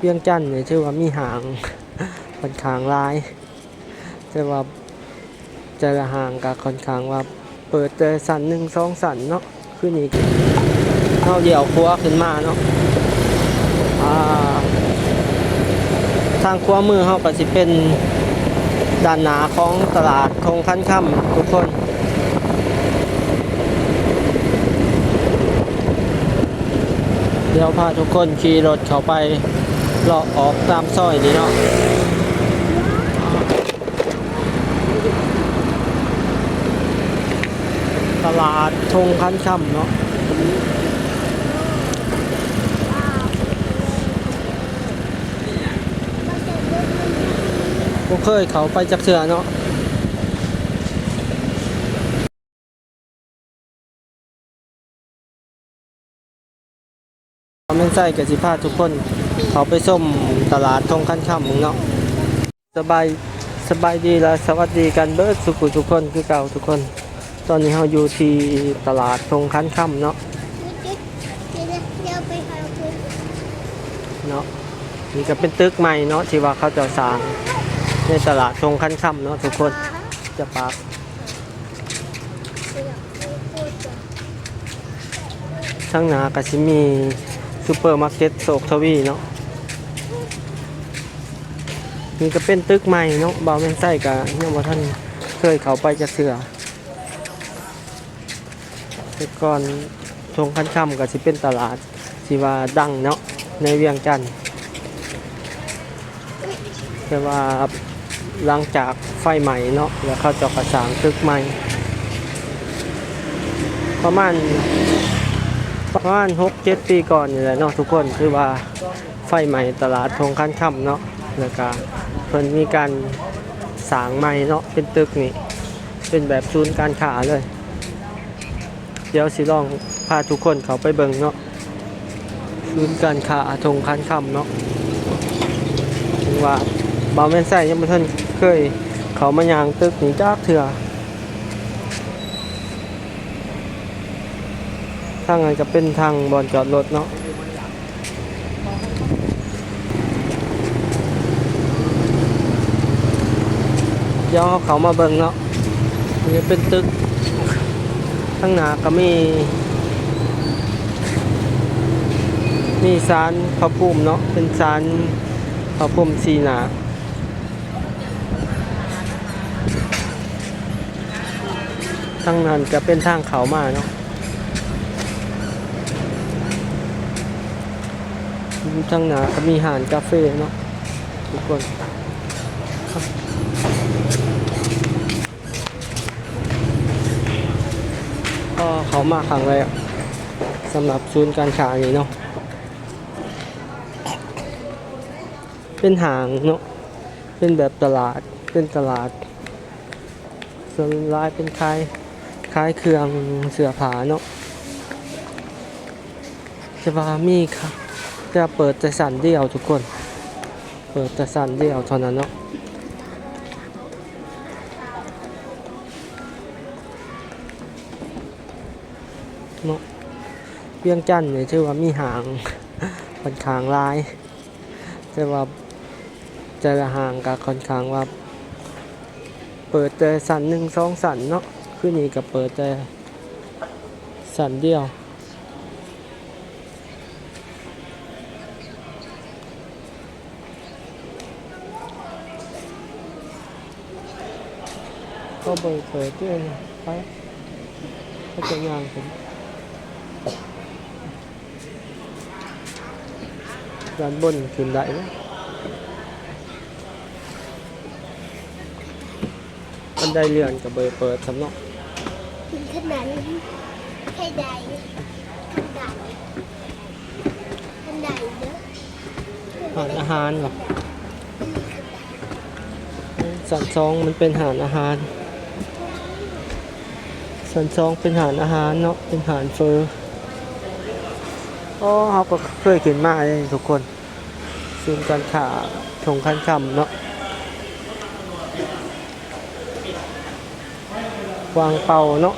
เวียงจันทน์เนี่ยชื่อว่ามีหางค่อนข้างลายแต่ว่าแต่ละหางก็ค่อนข้างว่าเปิดแต่สันหนึ่งสองสันเนาะคือนี่เท่าเดียวครัวขึ้นมาเนาะอ่าทางครัวมือเขาก็สิเป็นด้านหนาของตลาดคงคันค่ำทุกคนเดี๋ยวพาทุกคนขี่รถเข้าไป เลาะออกตามซอยนี้เนาะตลาดทงคันค่ำเนาะบ่เคยเขาไปจักเสือเนาะแม่นใส่กับสิพาทุกคน เขาไปส้มตลาดทงคันค่ำเนาะสบายสบายดีและสวัสดีกันเบิดสุขุทุกคนคือเก่าทุกคน ตอนนี้เราอยู่ที่ตลาดทงคันค่ำเนาะเนาะนี่ก็เป็นตึกใหม่เนาะที่ว่าเขาจะสร้างในตลาดทงคันค่ำเนาะทุกคนจะปากช่างหนาก็สิมี ซูเปอร์มาร์เก็ตโศกทวีเนาะนี่ก็เป็นตึกใหม่เนาะบาวแมนไส้กับยังบ่ท่านเคยเข้าไปจะเสือแต่ก่อนทงคันค่ำก็สิเป็นตลาดที่ว่าดังเนาะในเวียงจันทน์แต่ว่าหลังจากไฟใหม่เนาะแล้วเข้าเจะกระสางตึกใหม่ประมาณ ประมาณหกเจ็ดปีก่อนนี่แหละเนาะทุกคนคือว่าไฟใหม่ตลาดทงคันค่ำเนาะแล้วก็เพิ่นมีการสร้างใหม่เนาะเป็นตึกนี่เป็นแบบศูนย์การค้าเลย เดี๋ยวสิลองพาทุกคนเขาไปเบิ่งเนาะศูนย์การค้าทงคันค่ำเนาะว่าบ่าวแม่นใส่ยังบ่ทันเคยเขามายางตึกนี่จักเถื่อ ทางนั้นจะเป็นทางบอนจอดรถเนาะเดี๋ยวเขามาเบิ่งเนาะนี่เป็นตึกข้างหน้าก็มี มีสารพระภูมิเนาะเป็นสารพระภูมิสีหนาทางนั้นจะเป็นทางเขามาเนาะ ข้างหน้าก็มีหานกาแฟเนาะทุกคนก็เขามาครั้งแรกสำหรับศูนย์การค้านี้เนาะเป็นหางเนาะเป็นแบบตลาดเป็นตลาดส่วนรายเป็นคล้ายคล้ายเครื่องเสือผาเนาะจะว่ามีค่ะ จะเปิดแต่สันเดียวทุกคน เปิดแต่สันเดียวเท่านั้นเนาะเนาะเวียงจันเนี่ยชื่อว่ามีหางค่อนข้างลายแต่ว่าแต่ละห่างก็ค่อนข้างว่า เปิดแต่สันหนึ่งสองสันเนาะคือนี่ก็เปิดแต่สันเดียว ก็เปิดเปิดด้วยนะไปก็จะงานผมด้านบนขึ้นได้ไหมบันได้เลื่อนกับเบอร์เปิดสำนาะถึงขนาดนี้ให้ใดขนาดขนาดเยอะหารอาหารเหรอสันซองมันเป็นหารอาหาร ส่วนสองเป็นหารอาหารเนาะเป็นหารเฟอร์อ๋อเขาก็เคยเห็นมาเลยทุกคนซูมการขาชงขั้นค่ำเนาะวางเป่าเนาะ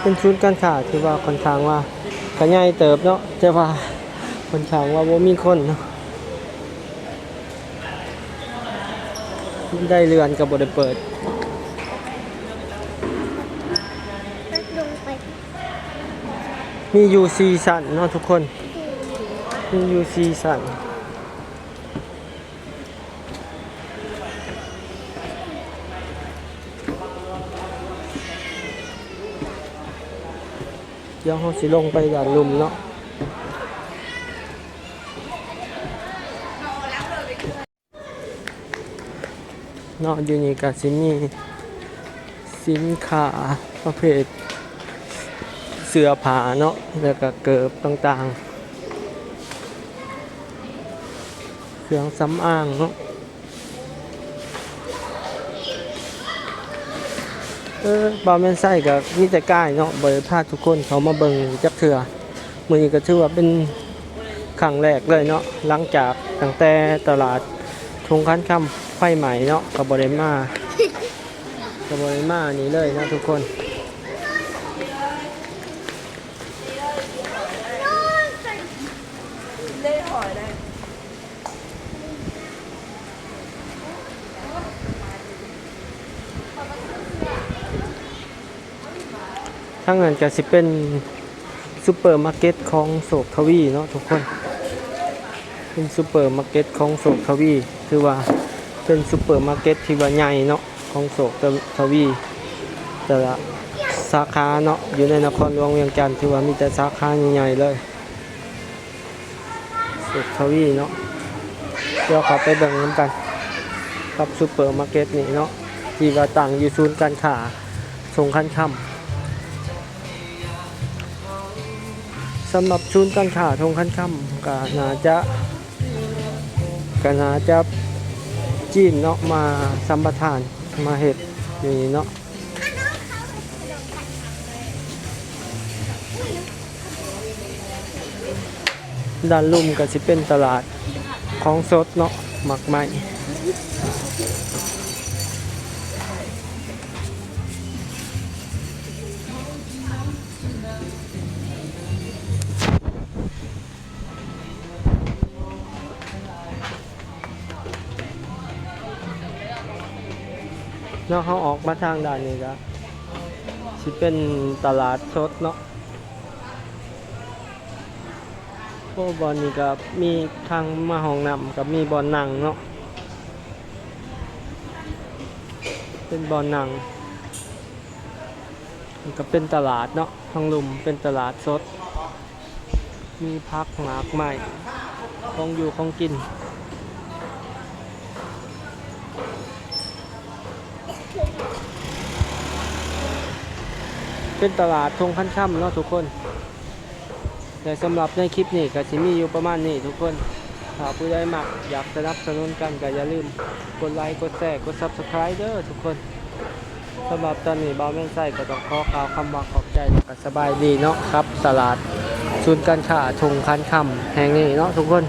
เป็นชุดการขาที่ว่าคนทางว่า ก็ใหญ่เติบเนาะแต่ว่าค่อนข้างว่าบ่มีคนเนาะได้เรือนก็บ่ได้เปิดตัดลงไปมีอยู่ซีสันเนาะทุกคน มีอยู่ซีสัน ดี๋ยวเราสิลงไปด่านลุมเนาะเนาะอยู่นี่ก็สิมีสินค้าประเภท เสื้อผ้าเนาะแล้วก็เกิบต่างๆ เครื่องสำอางเนาะ เออบาแมนไส้กับมิตรก้ายเนาะบริพาทุกคนเขามาเบิงจักเถื่อมือนี้ก็ถือว่าเป็นครั้งแรกเลยเนาะหลังจากตั้งแต่ตลาดทงคันคำไฟใหม่เนาะกับบริมากับบริมานี้เลยนะทุกคน ทั้งนั้นก็สิเป็นซูเปอร์มาร์เก็ตของโศกทวีเนาะทุกคน เป็นซูเปอร์มาร์เก็ตของโศกทวีคือว่าเป็นซูเปอร์มาร์เก็ตที่ว่าใหญ่เนาะของโศกทวี แต่ละสาขาเนาะอยู่ในนครหลวงเวียงจันทร์ถือว่ามีแต่สาขาใหญ่ๆเลยโศกทวีเนาะเดี๋ยวขับไปเบิ่งน้ำกันกับซูเปอร์มาร์เก็ตนี่เนาะที่ว่าตั้งอยู่ศูนย์การค้าทรงคันคำ สำหรับศูนย์การค้าทงคันคำก็น่าจะก็น่าจะจีนเนาะมาสัมปทานมาเห็ดอย่างนี้เนาะด้านลุ่มก็สิเป็นตลาดของสดเนาะหมักไหม้ เนาะเขาออกมาทางด้านนี้ก็สิเป็นตลาดสดเนาะโอ้บอลนี่ก็มีทางมาห้องน้ำกับมีบอลนั่งเนาะเป็นบอลนั่งมันก็เป็นตลาดเนาะทางลุมเป็นตลาดสด มีพักหมากใหม่ของอยู่ของกิน เป็นตลาดทงคันค่ำเนาะทุกคน แต่สำหรับในคลิปนี้ก็จะมีอยู่ประมาณนี้ทุกคนถ้าผู้ใดมักอยากสนับสนุนกันก็อย่าลืมกดไลค์กดแชร์กด subscribe เด้อทุกคนสำหรับตอนนี้บ่าวแม่นไส้ก็ต้องขอกล่าวคำว่าขอบใจแล้วก็สบายดีเนาะครับ ตลาดศูนย์การค้าทงคันค่ำแห่งนี้เนาะทุกคน